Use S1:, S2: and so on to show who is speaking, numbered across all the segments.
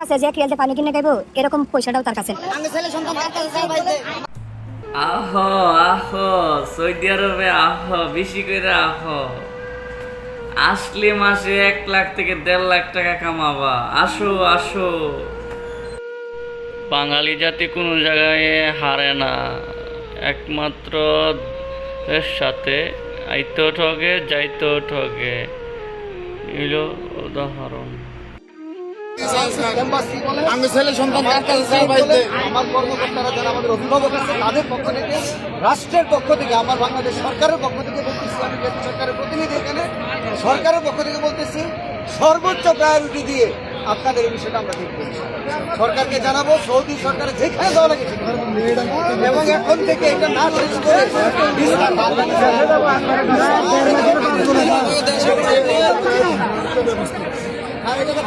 S1: আছে যে খেলতে পানি কিনে এরকম পয়সাটাও তার কাছে।
S2: আহ আহ, সৌদি আরবে আহ, বেশি করে আহ। আসলে মাসে এক লাখ থেকে দেড় লাখ টাকা কামাবা। আসো আসো। বাঙালি জাতি কোনো জায়গায় হারে না। একমাত্র এর সাথে আইতেও ঠগে, যাইতেও ঠগে। এলো উদাহরণ।
S3: রাষ্ট্রের পক্ষ থেকে আমার বাংলাদেশ সরকারের পক্ষ থেকে বলতেছি আমি কেন্দ্র সরকারের প্রতিনিধি এখানে সরকারের পক্ষ থেকে বলতেছি সর্বোচ্চ প্রায়োরিটি দিয়ে আপনাদের এই বিষয়টা আমরা দেখব সরকারকে জানাব সৌদি সরকারের যেখানে দেওয়া লাগে এবং এখন থেকে এটা না শেষ করে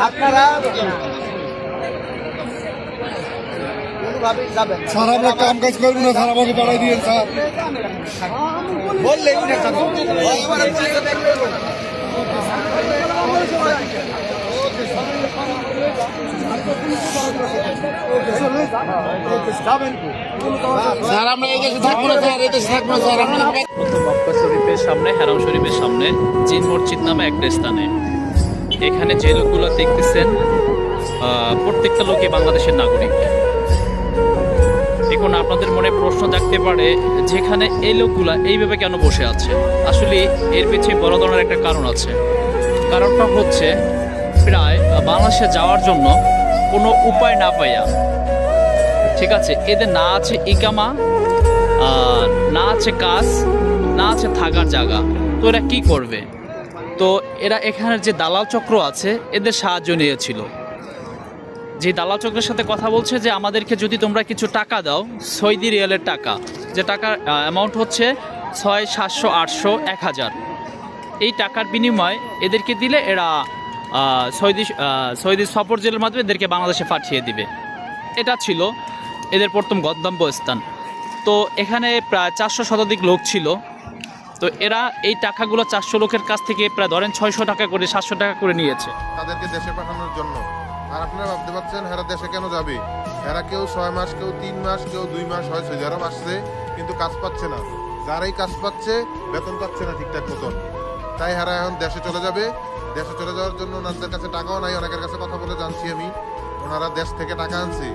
S3: আপনারা।
S4: স্যার আমরা কাম কাজ করব না স্যার আমাকে বাড়াই দিয়ে স্যার।
S3: বললে থাকো
S4: স্যার আমরা এই দেশে থাকব না স্যার এই দেশে থাকব না স্যার আমরা
S5: প্রথম মক্কা শরীফের সামনে হেরাম শরীফের সামনে জিন মসজিদ নামে একটা স্থানে। এখানে যে লোকগুলো দেখতেছেন প্রত্যেকটা লোকই বাংলাদেশের নাগরিক। এখন আপনাদের মনে প্রশ্ন থাকতে পারে, যেখানে এই লোকগুলা এইভাবে কেন বসে আছে? আসলে এর পিছিয়ে বড় ধরনের একটা কারণ আছে। কারণটা হচ্ছে, প্রায় বাংলাদেশে যাওয়ার জন্য কোনো উপায় না পাইয়া, ঠিক আছে, এদের না আছে ইকামা না আছে কাজ, না আছে থাকার জায়গা। তো এরা কী করবে? তো এরা এখানের যে দালাল চক্র আছে, এদের সাহায্য নিয়েছিল। যে দালাল চক্রের সাথে কথা বলছে যে, আমাদেরকে যদি তোমরা কিছু টাকা দাও, সৌদি রিয়ালের টাকা, যে টাকার অ্যামাউন্ট হচ্ছে ছয়, সাতশো, আটশো, এক হাজার। এই টাকার বিনিময়ে এদেরকে দিলে এরা সৌদি সৌদি সফর জেলের মাধ্যমে এদেরকে বাংলাদেশে পাঠিয়ে দিবে। এটা ছিল এদের প্রথম গন্তব্যস্থান। তো এখানে প্রায় চারশো শতাধিক লোক ছিল। তো এরা এই টাকাগুলো চারশো লোকের কাছ থেকে প্রায় ধরেন ছয়শো টাকা করে, সাতশো টাকা করে নিয়েছে।
S6: তাদেরকে দেশে পাঠানোর জন্য। আর আপনারা ভাবতে পারছেন হেরা দেশে কেন যাবে? হেরা কেউ ছয় মাস, কেউ তিন মাস, কেউ দুই মাস, হয় সৌদি আসছে, কিন্তু কাজ পাচ্ছে না। যারাই কাজ পাচ্ছে, বেতন পাচ্ছে না ঠিকঠাক মতন। তাই হেরা এখন দেশে চলে যাবে। দেশে চলে যাওয়ার জন্য ওনাদের কাছে টাকাও নাই, অনেকের কাছে কথা বলে জানছি আমি। ওনারা দেশ থেকে টাকা আনছে।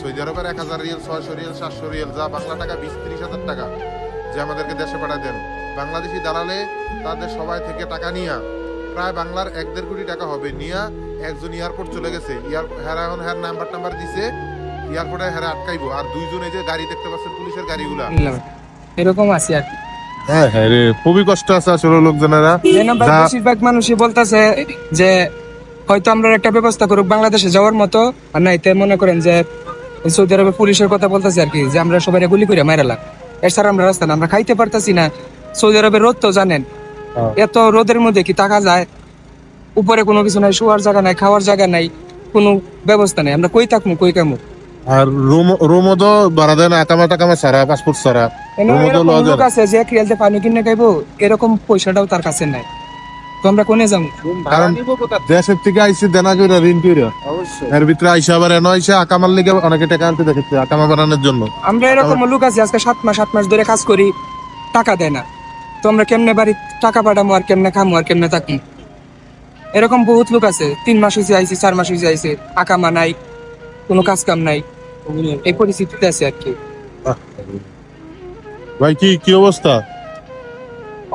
S6: সৌদি আরবের এক হাজার রিয়েল, ছয়শো রিয়েল, সাতশো রিয়েল, যা বাংলা টাকা, বিশ, ত্রিশ হাজার টাকা। যে আমাদেরকে দেশে পাঠায় দেন। বাংলাদেশি দালালে তাদের সবাই থেকে টাকা নিয়া প্রায় বাংলার এক দেড় কোটি টাকা হবে নিয়া একজন এয়ারপোর্ট চলে গেছে। এয়ার হেরা এখন হ্যার নাম্বার টাম্বার দিছে এয়ারপোর্টে হেরা আটকাইবো। আর দুইজন এই যে গাড়ি দেখতে পাচ্ছেন পুলিশের গাড়িগুলা।
S7: এরকম আছে আর
S6: হ্যাঁ হ্যাঁ রে খুবই কষ্ট আছে আসলে লোকজনেরা।
S7: যে নাম্বার
S6: যা-
S7: বেশিরভাগ মানুষই বলতেছে যে হয়তো আমরা একটা ব্যবস্থা করুক বাংলাদেশে যাওয়ার মতো। আর নাইতে মনে করেন যে সৌদি আরবে পুলিশের কথা বলতেছে আর কি যে আমরা সবাই গুলি করে মারালাম এছাড়া আমরা রাস্তা না আমরা খাইতে পারতাছি না। সৌদি আরবের রোদ তো জানেন। এত রোদের মধ্যে কি টাকা যায়? উপরে কোনো কিছু নাই শোয়ার জায়গা নাই খাওয়ার জায়গা নাই কোনো ব্যবস্থা নাই। আমরা কই থাকব কই কামু
S6: আর রুম রুমও তো ভাড়া দেয় না আকামা টাকামা সারা পাসপোর্ট সারা রুমও তো না।
S7: আছে যে পানি কিনে খাইবো এরকম পয়সাটাও তার কাছে নাই। তো আমরা কোনে যাব?
S6: কারণ দেশের থেকে আইসি দেনা করে ঋণ করে এর ভিতরে আইসা আবার এনে আইসা আকামার লিগে অনেকে টাকা আনতে দেখেছে আকামা বানানোর জন্য।
S7: আমরা এরকম লোক আছি আজকে সাত মাস আট মাস ধরে কাজ করি টাকা দেয় না। তো আমরা কেমনে বাড়ি টাকা পাঠামো আর কেমনে খামো আর কেমনে থাকি এরকম বহুত লোক আছে তিন মাস হয়েছে আইসি চার মাস হয়েছে আইসি আকামা নাই কোনো কাজ কাম নাই। এই পরিস্থিতিতে আছে আর কি।
S6: ভাই কি কি অবস্থা?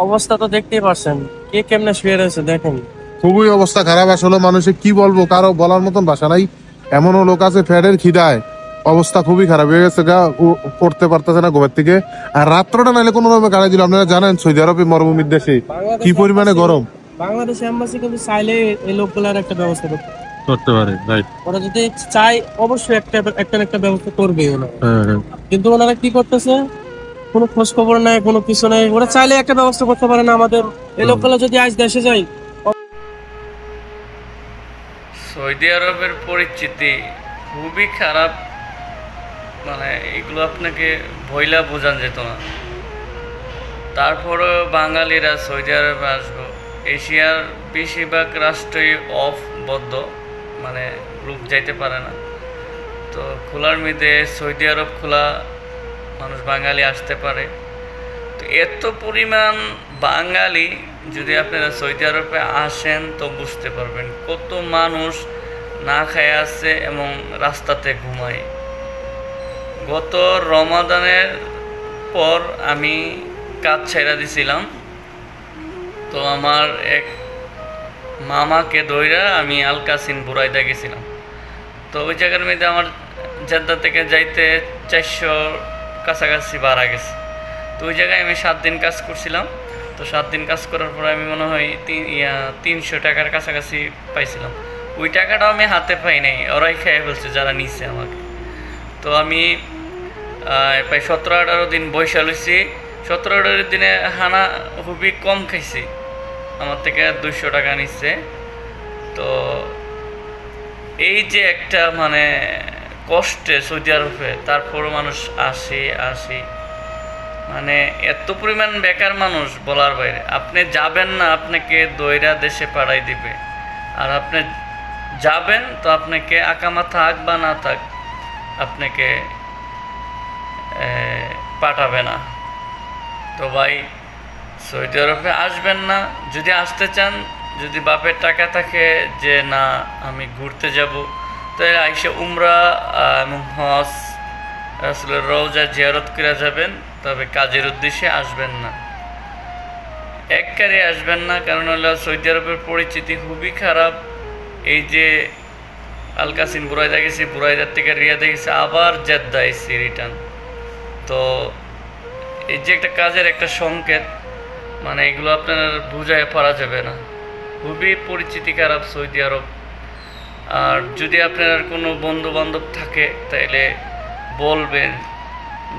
S8: অবস্থা তো দেখতেই পারছেন। কে কেমনে শুয়ে রয়েছে দেখেন।
S6: খুবই অবস্থা খারাপ। আসলে মানুষে কি বলব কারও বলার মতন ভাষা নাই। এমনও লোক আছে ফ্যাটের খিদায়। অবস্থা খুবই খারাপ। হয়ে গেছে গা উ- পড়তে পারতেছে না ঘুমের থেকে। আর রাত্রটা নাইলে কোনো ভাবে কাটাই দিল। আপনারা জানেন সৌদি আরবে মরুভূমির দেশে কি পরিমাণে গরম।
S8: বাংলাদেশ এম্বাসি কিন্তু চাইলে এই লোকগুলার একটা ব্যবস্থা করতে পারে।
S6: করতে পারে রাইট
S8: ওরা যদি চাই অবশ্যই একটা একটা একটা ব্যবস্থা করবে ওরা।
S6: হ্যাঁ হ্যাঁ।
S8: কিন্তু ওনারা কি করতেছে? কোনো খোঁজ খবর নাই কোনো কিছু নাই। ওরা চাইলে একটা ব্যবস্থা করতে পারে না আমাদের। এই লোকগুলো যদি আজ দেশে যায়
S2: সৌদি আরবের পরিচিতি খুবই খারাপ। মানে এগুলো আপনাকে ভইলা বোঝান যেত না। তারপরেও বাঙালিরা সৌদি আরবে আসব। এশিয়ার বেশিরভাগ রাষ্ট্রই অফ বদ্ধ মানে লোক যাইতে পারে না। তো খোলার মধ্যে সৌদি আরব খোলা মানুষ বাঙালি আসতে পারে। তো এত পরিমাণ বাঙালি যদি আপনারা সৌদি আরবে আসেন তো বুঝতে পারবেন কত মানুষ না খায় আছে এবং রাস্তাতে ঘুমায়। গত রমাদানের পর আমি কাজ ছেড়ে দিছিলাম। তো আমার এক মামাকে দইরা আমি আলকাসিন বুড়াইদা গেছিলাম। তো ওই জায়গার মধ্যে আমার জেদ্দা থেকে যাইতে চারশো কাছাকাছি ভাড়া গেছে। তো ওই জায়গায় আমি সাত দিন কাজ করছিলাম। তো সাত দিন কাজ করার পরে আমি মনে হয় তিন তিনশো টাকার কাছাকাছি পাইছিলাম। ওই টাকাটাও আমি হাতে পাই নাই, ওরাই খেয়ে ফেলছে যারা নিছে আমাকে। তো আমি প্রায় সতেরো, আঠারো দিন বৈশা লইছি। সতেরো, আঠারো দিনে হানা খুবই কম খাইছি। আমার থেকে দুইশো টাকা নিচ্ছে। তো এই যে একটা মানে কষ্টে সৌদি আরবে, তারপরও মানুষ আসে আসে। মানে এত পরিমাণ বেকার মানুষ বলার বাইরে। আপনি যাবেন না, আপনাকে দৈরা দেশে পাঠাই দিবে। আর আপনি যাবেন তো আপনাকে আকামা থাক বা না থাক, আপনাকে পাঠাবে না। তো ভাই, সৌদি আরবে আসবেন না। যদি আসতে চান, যদি বাপের টাকা থাকে যে, না, আমি ঘুরতে যাব। তাহলে আইসে উমরা এবং হজ আসলে রওজা জিয়ারত করে যাবেন, তবে কাজের উদ্দেশ্যে আসবেন না। এককারে আসবেন না, কারণ হলো সৌদি আরবের পরিচিতি খুবই খারাপ। এই যে আলকাসিন বুরাইদা গেছি, বুরাইদার থেকে রিয়াদে গেছি, আবার জেদ্দা এসছি রিটার্ন তো এই যে একটা কাজের একটা সংকেত মানে এগুলো আপনার বুঝায় পারা যাবে না। খুবই পরিচিতি খারাপ সৌদি আরব। আর যদি আপনার কোনো বন্ধু বান্ধব থাকে তাহলে বলবেন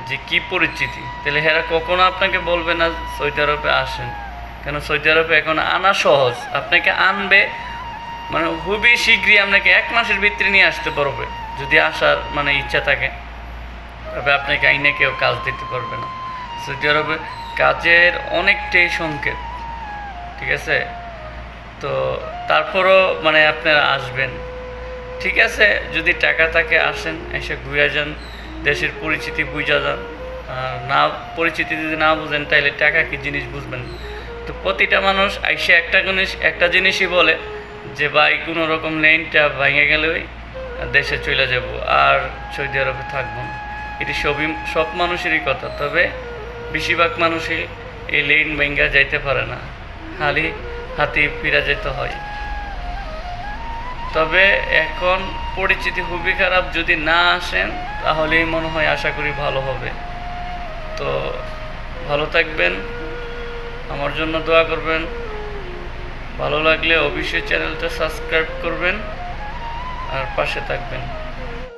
S2: যে কি পরিচিতি তাহলে হেরা কখনো আপনাকে বলবে না সৌদি আরবে আসেন। কেন সৌদি আরবে এখন আনা সহজ। আপনাকে আনবে মানে খুবই শীঘ্রই আপনাকে এক মাসের ভিতরে নিয়ে আসতে পারবে, যদি আসার মানে ইচ্ছা থাকে। তবে আপনাকে আইনে কেউ কাজ দিতে পারবে না। সৌদি আরবে কাজের অনেকটাই সংকেত, ঠিক আছে? তো তারপরও মানে আপনারা আসবেন। ঠিক আছে, যদি টাকা থাকে, আসেন, এসে ঘুরে যান, দেশের পরিচিতি বুঝা যান। না, পরিচিতি যদি না বুঝেন তাহলে টাকা কি জিনিস বুঝবেন? তো প্রতিটা মানুষ এসে একটা জিনিস, একটা জিনিসই বলে যে, ভাই, কোনো রকম লেনটা ভেঙে গেলেই দেশে চলে যাব, আর সৌদি আরবে থাকব না। এটি সবই, সব মানুষেরই কথা, তবে বেশিরভাগ মানুষই এই লেন ভেঙ্গা যাইতে পারে না। খালি হাতি ফিরা যেতে হয়। তবে এখন পরিচিতি খুবই খারাপ। যদি না আসেন, তাহলেই মনে হয় আশা করি ভালো হবে। তো ভালো থাকবেন। আমার জন্য দোয়া করবেন। ভালো লাগলে অবশ্যই চ্যানেলটা সাবস্ক্রাইব করবেন। আর পাশে থাকবেন।